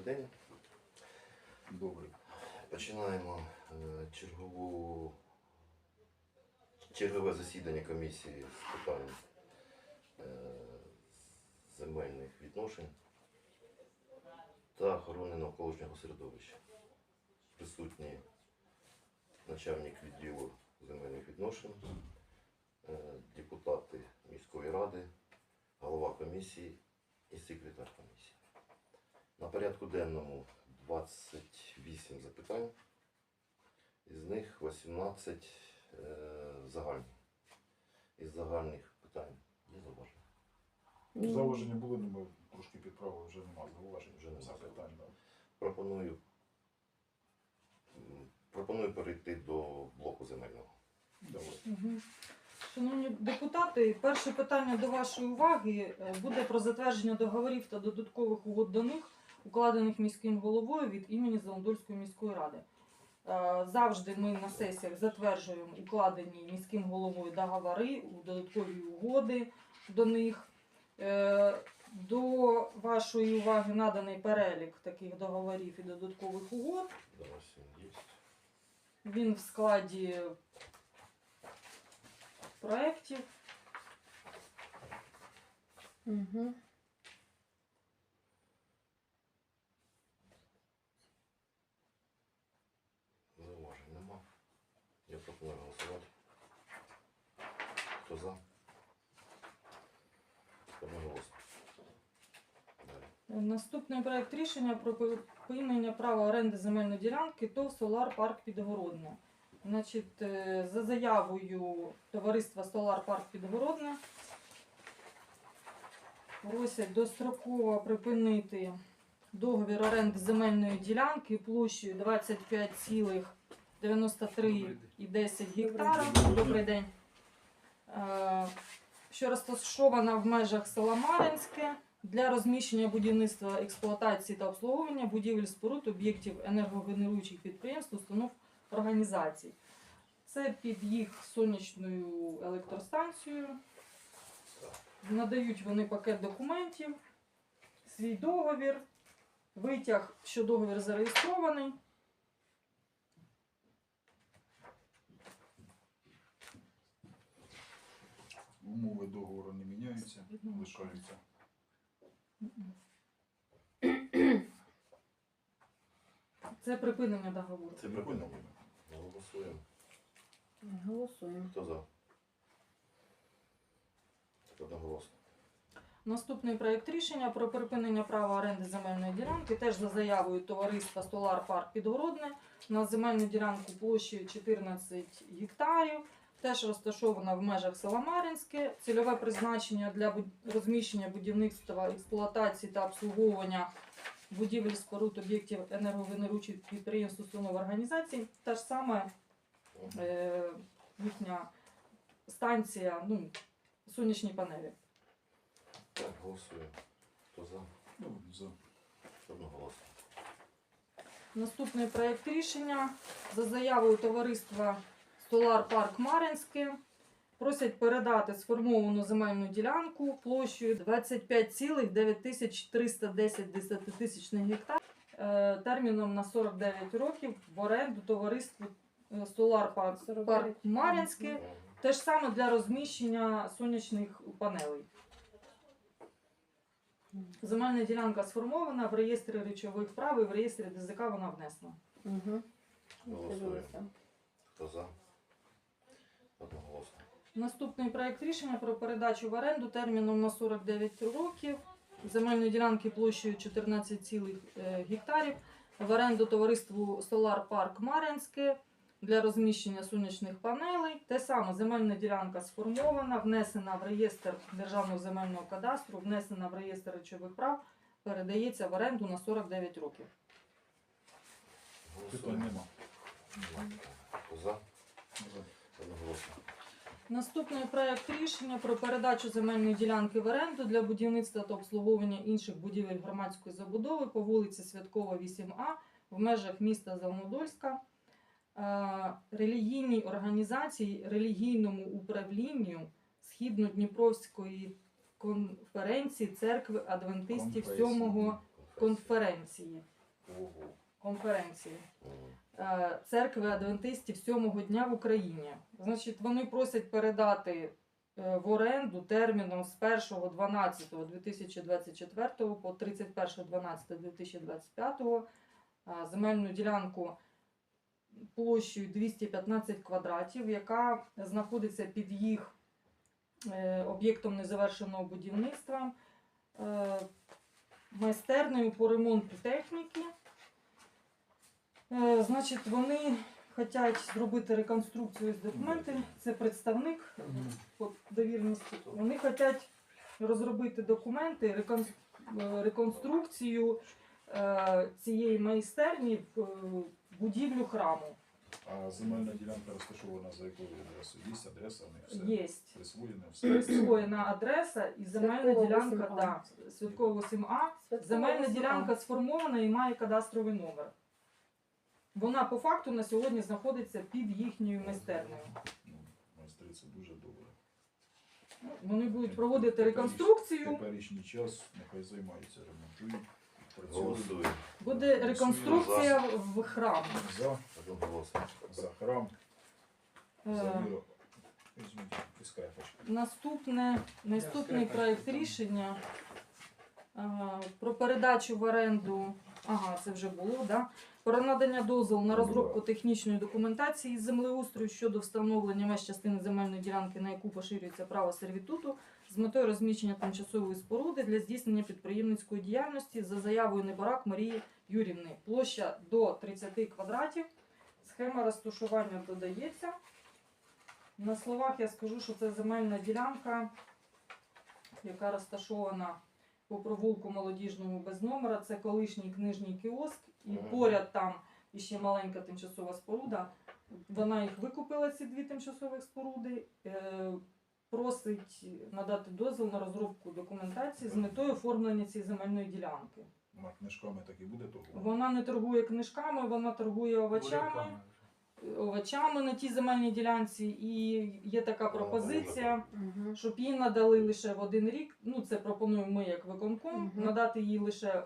день. Добре. Починаємо е, чергову чергове засідання комісії з питань е, земельних відношень та охорони навколишнього середовища. Присутні начальник відділу земельних відношень, е, депутати міської ради, голова комісії і секретар комісії. На порядку денному 28 запитань, із них 18 е, загальні. Із загальних питань є зауваження. Зауваження були, але ми трошки підправили, вже нема зауважень, Вже нема запитань. да. Пропоную, пропоную перейти до блоку земельного. Давай. Шановні депутати, перше питання до вашої уваги е, буде про затвердження договорів та додаткових угод до них, укладених міським головою від імені Зеландольської міської ради. Е, Завжди ми на сесіях затверджуємо укладені міським головою договори, додаткові угоди до них. Е, До вашої уваги наданий перелік таких договорів і додаткових угод. Він. Він в складі проєктів. Угу. Зауважень нема. Я пропоную голосувати. Хто за? Одноголосно. Далі. Наступний проект рішення про припинення права оренди земельної ділянки ТОВ Солар Парк Підгородне. Значить, е, за заявою товариства Солар Парк Підгородне просять достроково припинити договір оренди земельної ділянки площею 25,93,10 гектара. Добрий день. Е, Що розташована в межах села Мар'їнське для розміщення будівництва, експлуатації та обслуговування будівель споруд, об'єктів енергогенеруючих підприємств, установ організацій. Це під їх сонячною електростанцією. Надають вони пакет документів, свій договір, витяг, що договір зареєстрований. Умови договору не міняються, лишаються. Це припинення договору. Це припинення. Голосуємо. Голосуємо. Хто за? Одноголосно. Наступний проект рішення про припинення права оренди земельної ділянки теж за заявою товариства Столар Парк Підгородне на земельну ділянку площею 14 гектарів. Теж розташована в межах села Мар'їнське. Цільове призначення для розміщення будівництва, експлуатації та обслуговування будівель споруд об'єктів енергогенеруючих підприємств, установ організацій. Та ж саме е, їхня станція, ну, сонячні панелі. Так, голосуємо. Хто за? Ну, за. Одноголосно. Наступний проект рішення за заявою товариства Столар Парк Мар'їнське просять передати сформовану земельну ділянку площею 25,9310 десятитисячних гектар е, терміном на 49 років в оренду товариству е, Столар Парк, 49. Парк Те ж саме для розміщення сонячних панелей. Земельна ділянка сформована в реєстрі речових прав і в реєстрі ДЗК вона внесена. Угу. Голосуємо. Хто за? Одноголосно. Наступний проект рішення про передачу в оренду терміном на 49 років земельної ділянки площею 14 цілих е, гектарів в оренду товариству Solar Park Мар'янське для розміщення сонячних панелей. Те саме земельна ділянка сформована, внесена в реєстр Державного земельного кадастру, внесена в реєстр речових прав, передається в оренду на 49 років. Питань Голосуємо. нема. За? За. Одноголосно. Наступний проект рішення про передачу земельної ділянки в оренду для будівництва та обслуговування інших будівель громадської забудови по вулиці Святкова, 8А в межах міста Зеленодольська. Е, Релігійній організації, релігійному управлінню Східнодніпровської конференції церкви адвентистів 7-го конференції. Конференції церкви адвентистів сьомого дня в Україні. Значить, вони просять передати е, в оренду терміном з 1.12.2024 по 31.12.2025 е, земельну ділянку площею 215 квадратів, яка знаходиться під їх е, об'єктом незавершеного будівництва, е, майстернею по ремонту техніки. Е, Значить, вони хочуть зробити реконструкцію з документів. Це представник по довіреності. Вони хочуть розробити документи, е, реконструкцію е, цієї майстерні в будівлю храму. А земельна ділянка розташована за якою адресою? Є адреса, них все Є присвоєне, все. присвоєна адреса і земельна ділянка, 8А. да, Святкова 7А. Земельна ділянка сформована і має кадастровий номер. Вона по факту на сьогодні знаходиться під їхньою майстернею. Ну, майстри це дуже добре. Вони будуть проводити реконструкцію. Теперішній час нехай займаються, ремонтують, працюють. Голосуємо. Буде реконструкція в храм. За, Одноголосно. за храм, за Е, віру. Візьміть, пускай пачка. Наступне, наступний проект рішення ага, про передачу в оренду. Ага, це вже було, да? Про надання дозволу на розробку технічної документації з землеустрою щодо встановлення меж частини земельної ділянки, на яку поширюється право сервітуту, з метою розміщення тимчасової споруди для здійснення підприємницької діяльності за заявою Неборак Марії Юрівни. Площа до 30 квадратів. Схема розташування додається. На словах я скажу, що це земельна ділянка, яка розташована по провулку молодіжному без номера. Це колишній книжній кіоск, і Ага. поряд там іще маленька тимчасова споруда. Вона їх викупила, ці дві тимчасових споруди. Е, Просить надати дозвіл на розробку документації з метою оформлення цієї земельної ділянки. Вона книжками так і буде того. Вона не торгує книжками, вона торгує овочами овочами на тій земельній ділянці, і є така пропозиція, Угу. щоб їй надали лише в один рік. Ну, це пропонуємо ми як виконком, Мгм. надати їй лише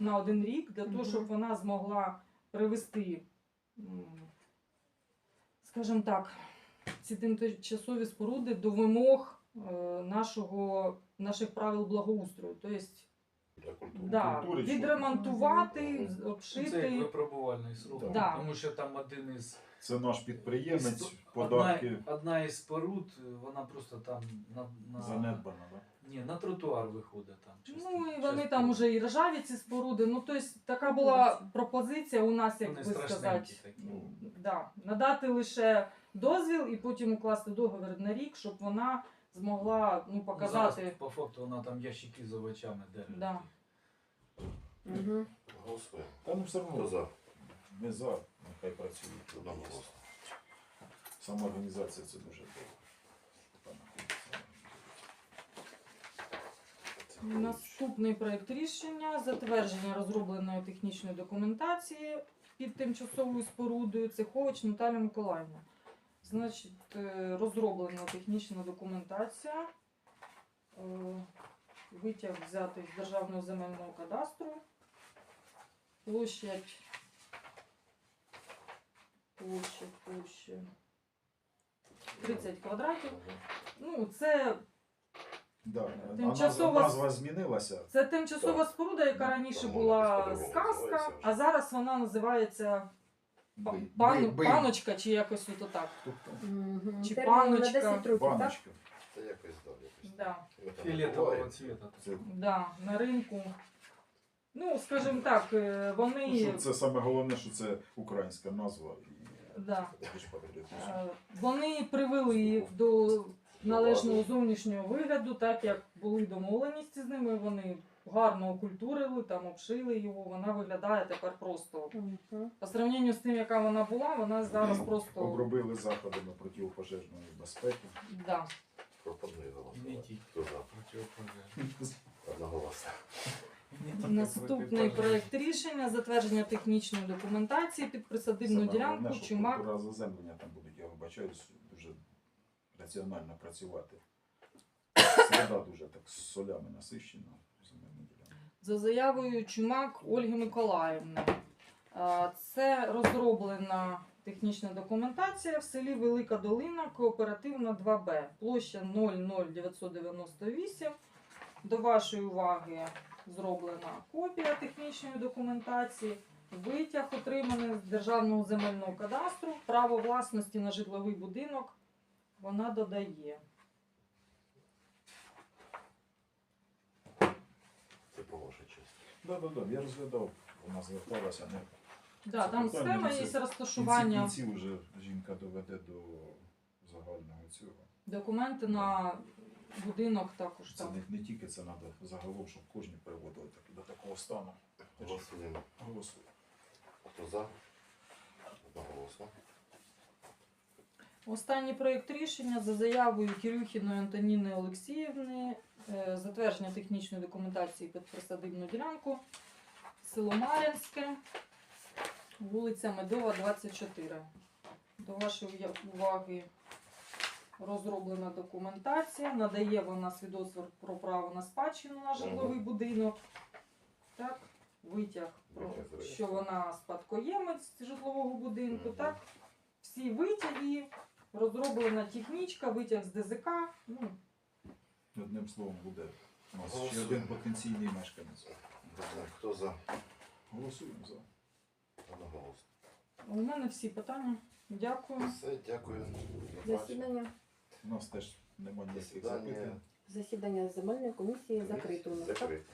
на один рік, для того, Мгм. щоб вона змогла привести, м, скажімо так, ці тимчасові споруди до вимог е, нашого, наших правил благоустрою. Тобто, Для культури. да, Культури, що? відремонтувати. Це як обшити. випробувальний срок. Да. Тому що там один із Це наш підприємець, із- податки одна, одна із споруд, вона просто там на, на, занедбана, да? Ні, на тротуар виходить там. Ну і вони там частина. уже і ржаві ці споруди. Ну тобто така була пропозиція у нас, як Вони би сказати, страшненькі такі. Ну, да, надати лише дозвіл і потім укласти договір на рік, щоб вона змогла ну, Ну, показати. зараз, по факту вона там ящики з овочами держить. Да. Угу. Голосуємо. Та ну все Хто одно, за? ми за, нехай працюють. Одноголосно. Сама організація це дуже добре. Наступний проект рішення затвердження розробленої технічної документації під тимчасовою спорудою Цехович Наталя Миколаївна. Значить, е, розроблена технічна документація. Е, Витяг взятий з Державного земельного кадастру. Площадь. Площадь, площа. 30 квадратів. Ну, це Да, Тимчасова- назва, змінилася. Це тимчасова Так. споруда, яка Ну, раніше була сказка, а зараз вона називається пан, Бий- бий. паночка чи якось ото так. Тобто. Чи Термін на паночка. 10 років, так? баночка. Та якось далі. Да, Ми там Фіолетового буваємо. цвіта. Це, да, на ринку. Ну, скажімо так, е, ну, вони, що це саме головне, що це українська назва. І, да, це ж е, вони привели до належного зовнішнього вигляду, так як були домовленості з ними, вони гарно окультурили, там обшили його, вона виглядає тепер просто. Угу. По сравненню з тим, яка вона була, вона зараз просто. Обробили заходами протипожежної безпеки. Да. Пропоную голосувати. Хто за? Одноголосно. Наступний проект рішення затвердження технічної документації під присадибну Саме ділянку головне, що Чумак. культура заземлення там будуть, я вибачаюсь, дуже раціонально працювати. Середа дуже так з солями насищена. За заявою Чумак Ольги Миколаївни. Це розроблена технічна документація в селі Велика Долина, кооперативна 2Б, площа 00998. До вашої уваги зроблена копія технічної документації, витяг отриманий з Державного земельного кадастру, право власності на житловий будинок вона додає. Це по вашій часті. Да, да, да, я розглядав, вона зверталася, не Да, Це там питання схема є в розташування. кінці вже жінка доведе до загального цього. Документи на будинок також Це там. не, не тільки це треба загалом, щоб кожні приводили так, до такого стану. Голосуємо. Голосуй. Хто за? Одноголосно. Останній проєкт рішення за заявою Кирюхіної Антоніни Олексіївни, е, затвердження технічної документації під присадибну ділянку, село Мар'янське, вулиця Медова, 24. До вашої уваги розроблена документація, надає вона свідоцтво про право на спадщину на житловий будинок. Так, витяг, про, що вона спадкоємець житлового будинку. Так, всі витяги, розроблена технічка, витяг з ДЗК. Ну, Одним словом буде у нас ще Голосуємо. один потенційний мешканець. Хто за? Голосуємо за. Одноголосно. у мене всі питання. Дякую. Все, дякую. До бачення. Засідання. У нас теж немає ніяких запитань. Засідання земельної комісії закрито. у нас, так? Закрите.